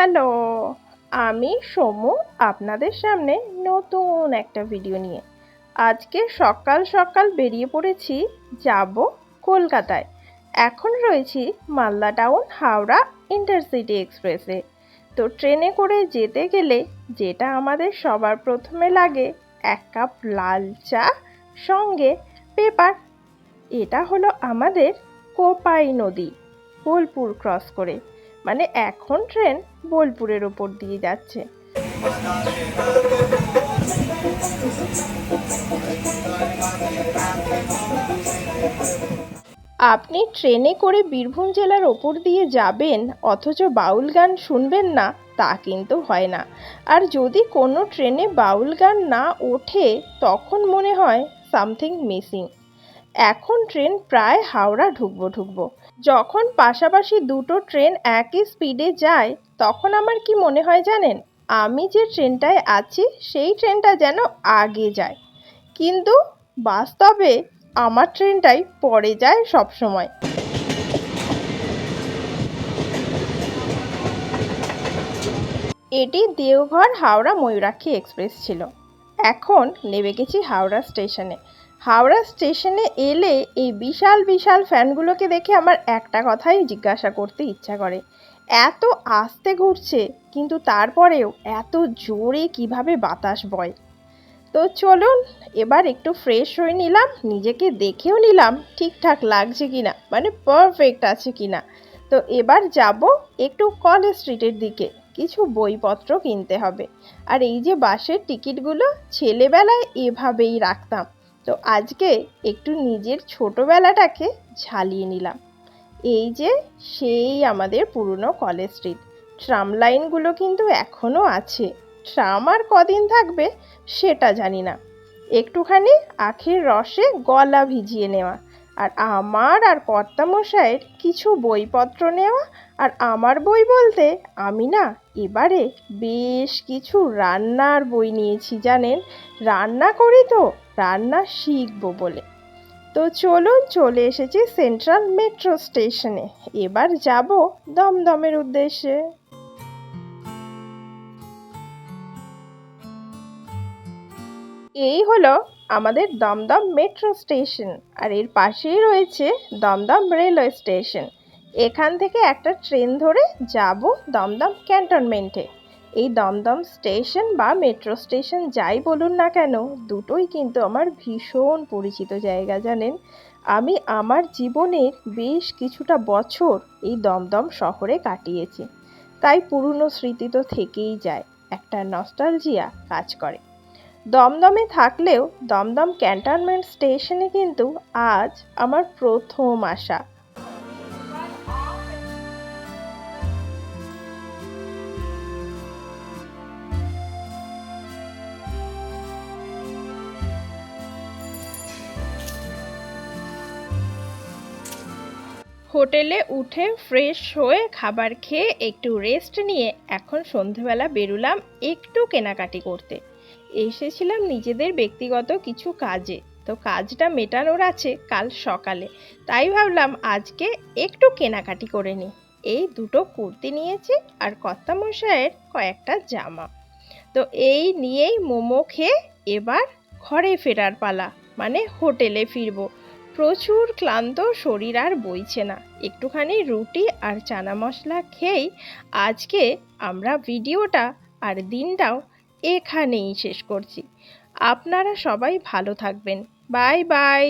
Hello, আমি সমু আপনাদের সামনে নতুন একটা ভিডিও নিয়ে। আজকে সকাল সকাল বেরিয়ে পড়েছি, যাব কলকাতায়। এখন রয়েছি মালদা টাউন হাওড়া ইন্টারসিটি এক্সপ্রেসে। তো ট্রেনে করে যেতে গেলে যেটা আমাদের সবার প্রথমে লাগে, এক কাপ লাল চা, সঙ্গে পেপার। এটা হলো আমাদের কোপাই নদী, বোলপুর ক্রস করে। মানে এখন ট্রেন বোলপুরের ওপর দিয়ে যাচ্ছে। আপনি ট্রেনে করে বীরভূম জেলার ওপর দিয়ে যাবেন, অথচ বাউল গান শুনবেন না, তা কিন্তু হয় না। আর যদি কোনো ট্রেনে বাউল গান না ওঠে, তখন মনে হয় সামথিং মিসিং। এখন ট্রেন প্রায় হাওড়া ঢুকবো ঢুকবো। যখন পাশাপাশি দুটো ট্রেন একই স্পিডে যায়, তখন আমার কি মনে হয় জানেন? আমি যে ট্রেনটায় আছি, সেই ট্রেনটা যেন আগে যায়। কিন্তু বাস্তবে আমার ট্রেনটাই পরে যায় সব সময় এটি দেওঘর হাওড়া ময়ূরাক্ষী এক্সপ্রেস ছিল। এখন নেমে গেছি হাওড়া স্টেশনে। হাওড়া স্টেশনে এলে এই বিশাল বিশাল ফ্যানগুলোকে দেখে আমার একটা কথাই জিজ্ঞাসা করতে ইচ্ছা করে। এত আস্তে ঘুরছে, কিন্তু তারপরেও এত জোরে কীভাবে বাতাস বয়? তো চলুন, এবার একটু ফ্রেশ হয়ে নিলাম, নিজেকে দেখেও নিলাম ঠিকঠাক লাগছে কিনা মানে পারফেক্ট আছে কিনা। তো এবার যাব একটু কলেজ স্ট্রিটের দিকে, কিছু বইপত্র কিনতে হবে। আর এই যে বাসের টিকিটগুলো, ছেলেবেলায় এভাবেই রাখতাম। তো আজকে একটু নিজের ছোটোবেলাটাকে ঝালিয়ে নিলাম। এই যে সেই আমাদের পুরনো কলেজ স্ট্রিট, ট্রাম লাইনগুলো কিন্তু এখনও আছে। ট্রাম আর কদিন থাকবে সেটা জানি না। একটুখানি আখের রসে গলা ভিজিয়ে নেওয়া। আর আমার আর কর্তামশাইয়ের কিছু বইপত্র নেওয়া আর আমার বই বলতে আমি না এবারে বেশ কিছু রান্নার বই নিয়েছি, জানেন? রান্না করি তো, রান্না শিখব বলে। তো চলুন চলে এসেছি সেন্ট্রাল মেট্রো স্টেশনে। এবার যাব দমদমের উদ্দেশ্যে। এই হলো আমাদের দমদম মেট্রো স্টেশন, আর এর পাশেই রয়েছে দমদম রেলওয়ে স্টেশন। এখান থেকে একটা ট্রেন ধরে যাব দমদম ক্যান্টনমেন্টে। এই দমদম স্টেশন বা মেট্রো স্টেশন যাই বলুন না কেন, দুটোই কিন্তু আমার ভীষণ পরিচিত জায়গা, জানেন? আমি আমার জীবনের বেশ কিছুটা বছর এই দমদম শহরে কাটিয়েছি। তাই পুরনো স্মৃতি তো থেকেই যায়, একটা নস্টালজিয়া কাজ করে। দমদমে থাকলেও দমদম ক্যান্টনমেন্ট স্টেশনে কিন্তু আজ আমার প্রথম আসা। হোটেলে উঠে ফ্রেশ হয়ে খাবার খেয়ে একটু রেস্ট নিয়ে এখন সন্ধেবেলা বেরুলাম একটু কেনাকাটি করতে। এসেছিলাম নিজেদের ব্যক্তিগত কিছু কাজে। তো কাজটা মেটানোর আছে কাল সকালে। তাই ভাবলাম আজকে একটু কেনাকাটি করে নিই। এই দুটো কুর্তি নিয়েছি আর কর্তামশায়ের কয়েকটা জামা। তো এই নিয়েই মোমো খেয়ে এবার ঘরে ফেরার পালা মানে হোটেলে ফিরবো। প্রচুর ক্লান্ত শরীর আর বইছে না। একটুখানি রুটি আর চানা মশলা খেয়েই আজকে আমরা ভিডিওটা আর দিনটাও এখানেই শেষ করছি। আপনারা সবাই ভালো থাকবেন। Bye bye.